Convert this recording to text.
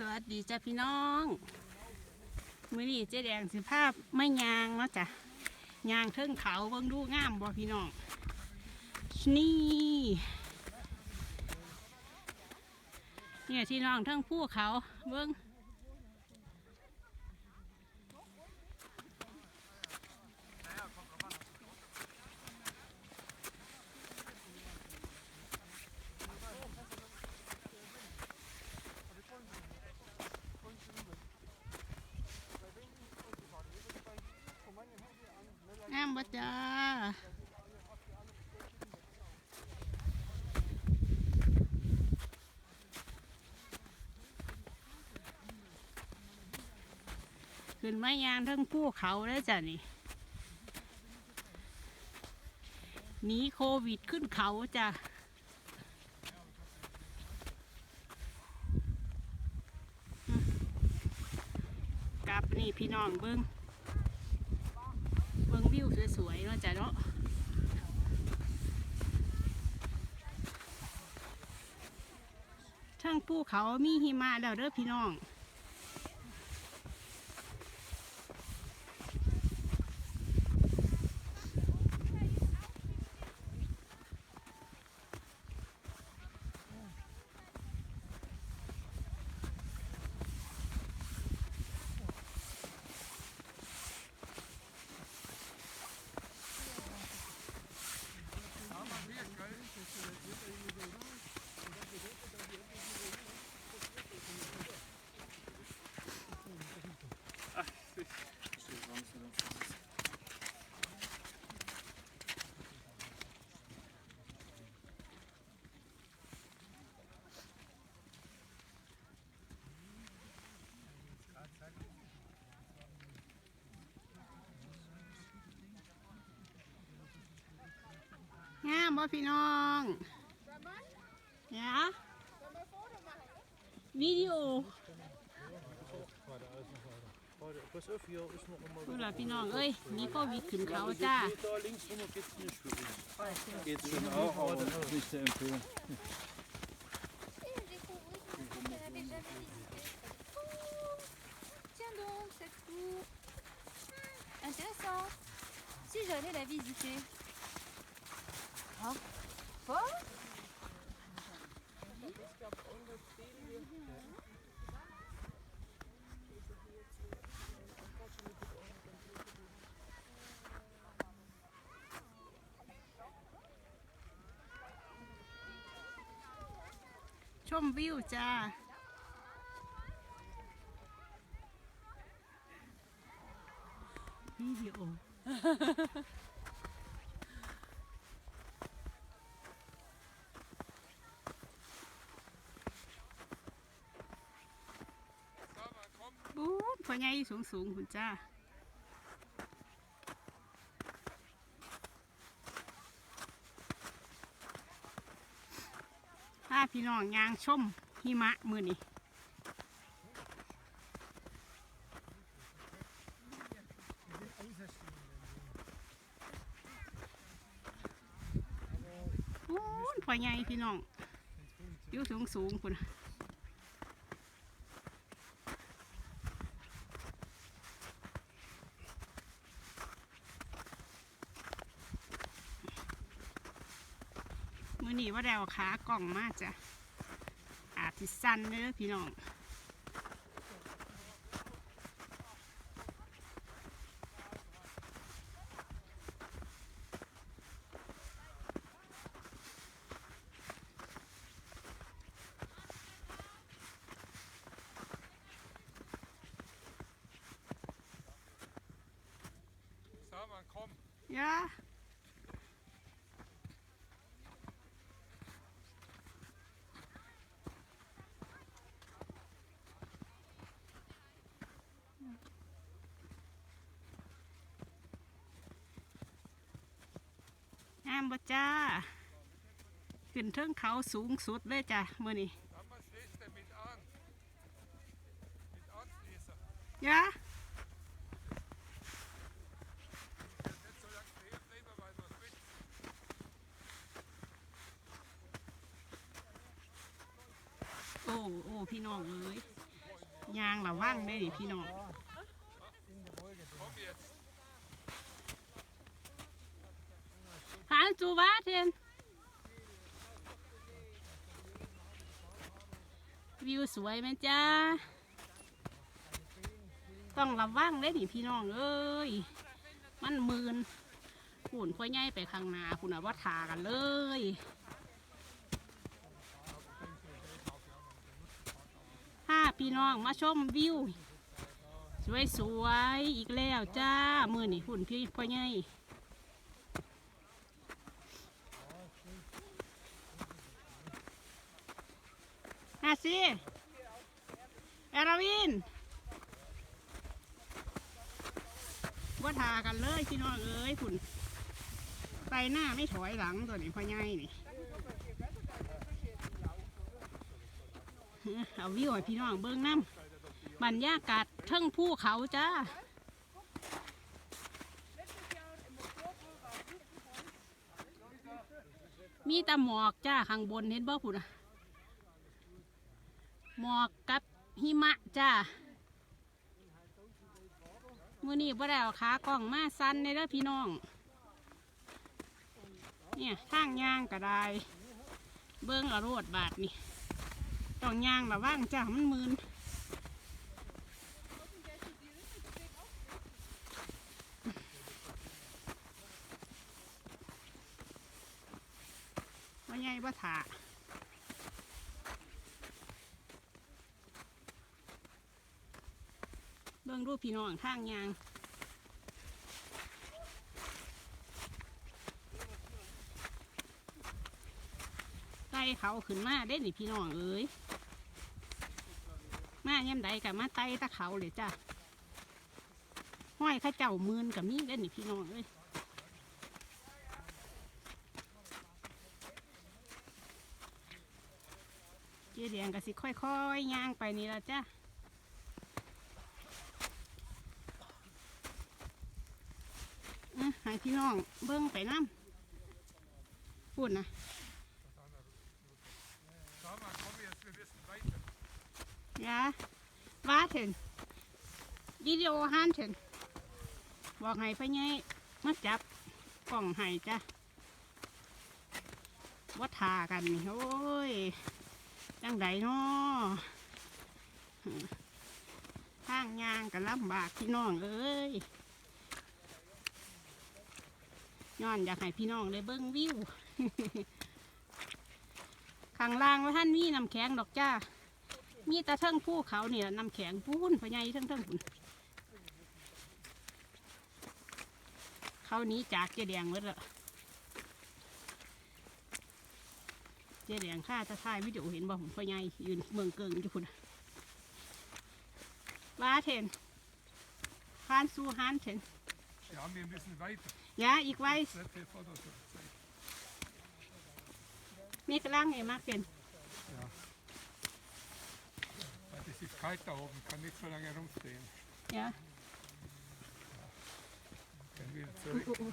สวัสดีจ้าพี่น้องมื้อนี้เจ๊แดงสิภาพไม่ยางเนาะจ้ะยางเทิงเขาเบิ่งดูงามบ่พี่น้อง นี่ เนี่ยที่น้องเทิงผู้เขาเบิ่ง บ่จ้าขึ้นไม้ยางทั้งภูเขาเลยจ้ะนี่หนีโควิดขึ้นเขาจ้ะกลับนี่พี่น้องเบิงเบิ้ง วิวสวยๆเนาะจ้ะเนาะทั้งภูเขามีหิมะแล้วเด้อพี่น้อง งามบ่พี่น้องเนี่ยวิดีโอ Pass auf, hier ist noch einmal. พูดละพี่น้องเอ้ยหนี่โควิดขึ้นเขาจ้า Da links rum geht's nicht für uns. Geht's schon auch, aber das ist nicht zu empfehlen. Et découvrir une cour qu'elle n'avait jamais visitée. Oh, tiens donc, cette cour. Hmm, intéressant. Si j'allais la visiter. Oh, quoi ชมวิวจ้า วิดีโอ บู๊ดพ่อ ใหญ่สูงสูงคุณจ้าพาพี่น้องยางชมหิมะมือนี่โอ้ยพ่อใหญ่พี่น้องอยู่สูงสูงคุณ นี่ว่าแดวขากล่องมากจ้ะอาจสิสั้นเด้อพี่น้อง Salman, komm. ยาามบ่จ้า ขึ้นเทิงเขาสูงสุดเลยจ้ะมื่อนี้ยะโอ้โอ้พี่น้องเอ้ยยางระว่างได้ดิพี่น้อง Komm jetzt. หา จูบาเทนวิวสวยไหมจ้าต้องระวังได้ดิพี่น้องเอ้ยมันมืนฝุ่นพ่อใหญ่ไปข้างหน้าฝุ่นเอาว่าทากันเลยถ้าพี่น้องมาชมวิวสวยๆอีกแล้วจ้ามือนี่ฝุ่นพี่พ่อใหญ่ อาซีเอราวินว่าทากันเลยพี่น้องเอ้ยคุณไปหน้าไม่ถอยหลังตัวนี้พ่อใหญ่นี่เอาวิวให้พี่น้องเบิ้งน้ำบรรยากาศเทั้งภูเขาจ้ามีแต่หมอกจ้าข้างบนเห็นบ่คุณอะ หมอกกับหิมะจ้ามือนี้บ่ได้เอาขากล้องมาสั้นในเด้อพี่น้อง เนี่ยทางย่างก็ได้ เบิ้งอาโรดบาทนี่ต้องย่างระว่างจ้ามันมืนว่าไงว่าถา บิ่งรูปพี่น้องทางยางไต่เขาขึ้นมาได้นี่พี่น้องเอ้ยมาย่ำใดกับมาไต่ตะเขาเลยจ้ะห้อยข้าเจ้ามืนกับมีได้นี่พี่น้องเอ้ยเจ๊แดงก็สิค่อยๆย่างไปนี่ละจ้ะ อะ ให้พี่น้องเบิ้งไปน้ำพูดนะยาว่าถึงวิดีโอฮันถึงบอกให้พ่อใหญ่มาจับกล่องให้จ้ะว่าทากันนี่โอ้ยจังไดเนาะทางยางกันลำบากพี่น้องเอ้ย ย้อนอยากให้พี่น้องได้เบิ้งวิวข้างล่างว่าท่านมีน้ำแข็งดอกจ้า มีตะเทิงภูเขาเนี่ยน้ำแข็งปูนพะไยเทิงเทิงพุ่นเขาหนี้จากเจแดงหมดและเจแดงข้าจะถ่ายวิดีโอเห็นบ่ผมพะไยยืนเมืองเกิงอยู่พุ่นน่ะว่าเทนฮานซูฮานเทน Ja, wir müssen weiter. ยาอีกไว้ Sehr viel Fotos zeigen. มีกระลังเอมากเป็น Weil es ist kalt da oben, kann nicht so lange rumstehen. ยา Gehen wir อุ๊ย zurück. อุ๊ยอุ๊ย